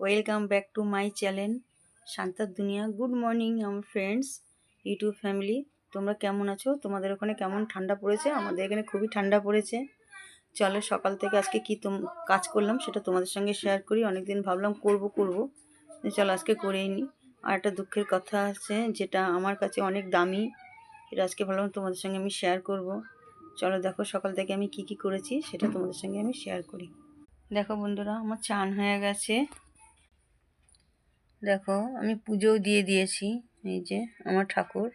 Welcome back to my channel শান্তার দুনিয়া good morning আমার friends YouTube family তোমরা কেমন আছো? তোমাদের ওখানে কেমন ঠান্ডা পড়েছে? আমাদের এখানে খুবই ঠান্ডা পড়েছে। চলো, সকাল থেকে আজকে কী তোম কাজ করলাম সেটা তোমাদের সঙ্গে শেয়ার করি। অনেকদিন ভাবলাম করব করব। চলো, আজকে করেই নিই আর একটা দুঃখের কথা আছে, যেটা আমার কাছে অনেক দামি। এটা আজকে ভাবলাম তোমাদের সঙ্গে আমি শেয়ার করব। চলো, দেখো সকাল থেকে আমি কি কি করেছি, সেটা তোমাদের সঙ্গে আমি শেয়ার করি। দেখো বন্ধুরা, আমার চান হয়ে গেছে। দেখো, আমি পুজোও দিয়ে দিয়েছি, এই যে আমার ঠাকুর,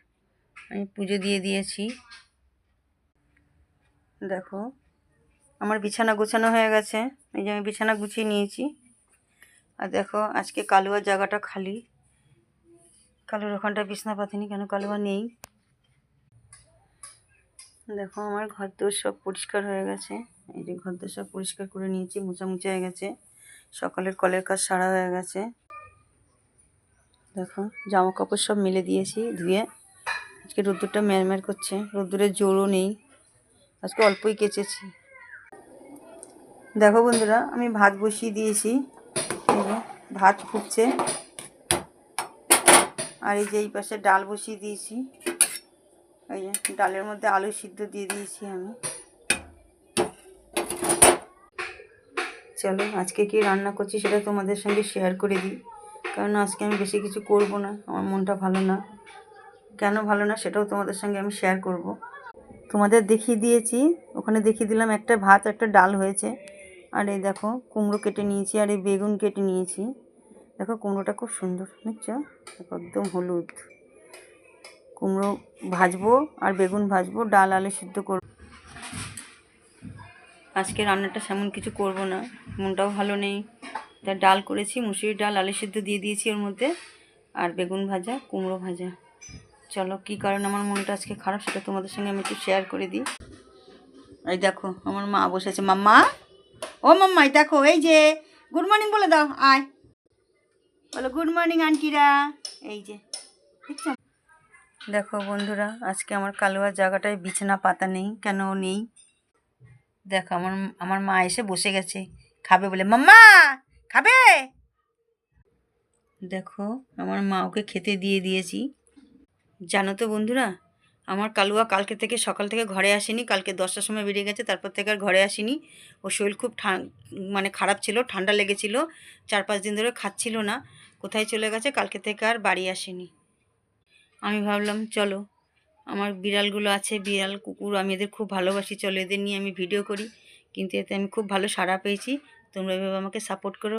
আমি পুজো দিয়ে দিয়েছি। দেখো, আমার বিছানা গোছানো হয়ে গেছে, এই যে আমি বিছানা গুছিয়ে নিয়েছি। আর দেখো, আজকে কালুয়ার জায়গাটা খালি। কালুর ওখানটা বিছনা পাতিনি, কেন কালুয়া নেই? দেখো, আমার ঘর দোর সব পরিষ্কার হয়ে গেছে। এই যে ঘর দোর সব পরিষ্কার করে নিয়েছি, মোছামুছি হয়ে গেছে। সকালের কলের কাজ সারা হয়ে গেছে। দেখো জামা কাপড় সব মেলে দিয়েছি ধুয়ে। আজকে রোদ্দুরটা ম্যারম্যার করছে, রোদ্দুরের জোরও নেই। আজকে অল্পই কেচেছি। দেখো বন্ধুরা, আমি ভাত বসিয়ে দিয়েছি। ভাত ফুটছে। আর এই যে এই পাশে ডাল বসিয়ে দিয়েছি। এই যে ডালের মধ্যে আলু সিদ্ধ দিয়ে দিয়েছি আমি। চলো, আজকে কি রান্না করছি সেটা তোমাদের সঙ্গে শেয়ার করে দিই। কারণ আজকে আমি বেশি কিছু করব না, আমার মনটা ভালো না। কেন ভালো না সেটাও তোমাদের সঙ্গে আমি শেয়ার করব। তোমাদের দেখিয়ে দিয়েছি, ওখানে দেখিয়ে দিলাম একটা ভাত, একটা ডাল হয়েছে। আর এই দেখো, কুমড়ো কেটে নিয়েছি আর এই বেগুন কেটে নিয়েছি। দেখো, কুমড়োটা খুব সুন্দর, দেখছ? দেখো, একদম হলুদ। কুমড়ো ভাজবো আর বেগুন ভাজবো, ডাল, আলু সিদ্ধ করব। আজকে রান্নাটা সেমন কিছু করব না, মনটাও ভালো নেই। তা ডাল করেছি, মুসুরির ডাল আলু সিদ্ধ দিয়ে দিয়েছি ওর মধ্যে, আর বেগুন ভাজা, কুমড়ো ভাজা। চলো, কী কারণে আমার মনটা আজকে খারাপ সেটা তোমাদের সঙ্গে আমি একটু শেয়ার করে দিই। এই দেখো, আমার মা বসেছে মাম্মা? ও মাম্মাই, দেখো, এই যে গুড মর্নিং বলে দাও, আয়। বলো গুড মর্নিং আন্টিরা। এই যে দেখো, বন্ধুরা, আজকে আমার কালুয়ার জায়গাটায় বিছানা পাতা নেই, কেন নেই? দেখো, আমার আমার মা এসে বসে গেছে, খাবে বলে, মাম্মা! খাবে? দেখো, আমার মা ওকে খেতে দিয়ে দিয়েছি। জানো তো বন্ধুরা, আমার কালুয়া কালকে থেকে সকাল থেকে ঘরে আসেনি, কালকে দশটার সময় বেরিয়ে গেছে, তারপর থেকে আর ঘরে আসেনি। ওর শরীর খুব মানে খারাপ ছিল, ঠান্ডা লেগেছিল চার পাঁচ দিন ধরে খাচ্ছিল না, কোথায় চলে গেছে কালকে থেকে আর বাড়ি আসেনি। আমি ভাবলাম, চলো, আমার বিড়ালগুলো আছে, বিড়াল, কুকুর, আমি এদের খুব ভালোবাসি, চলো এদের নিয়ে আমি ভিডিও করি। কিন্তু এতে আমি খুব ভালো সাড়া পেয়েছি, তোমরা এভাবে আমাকে সাপোর্ট করো।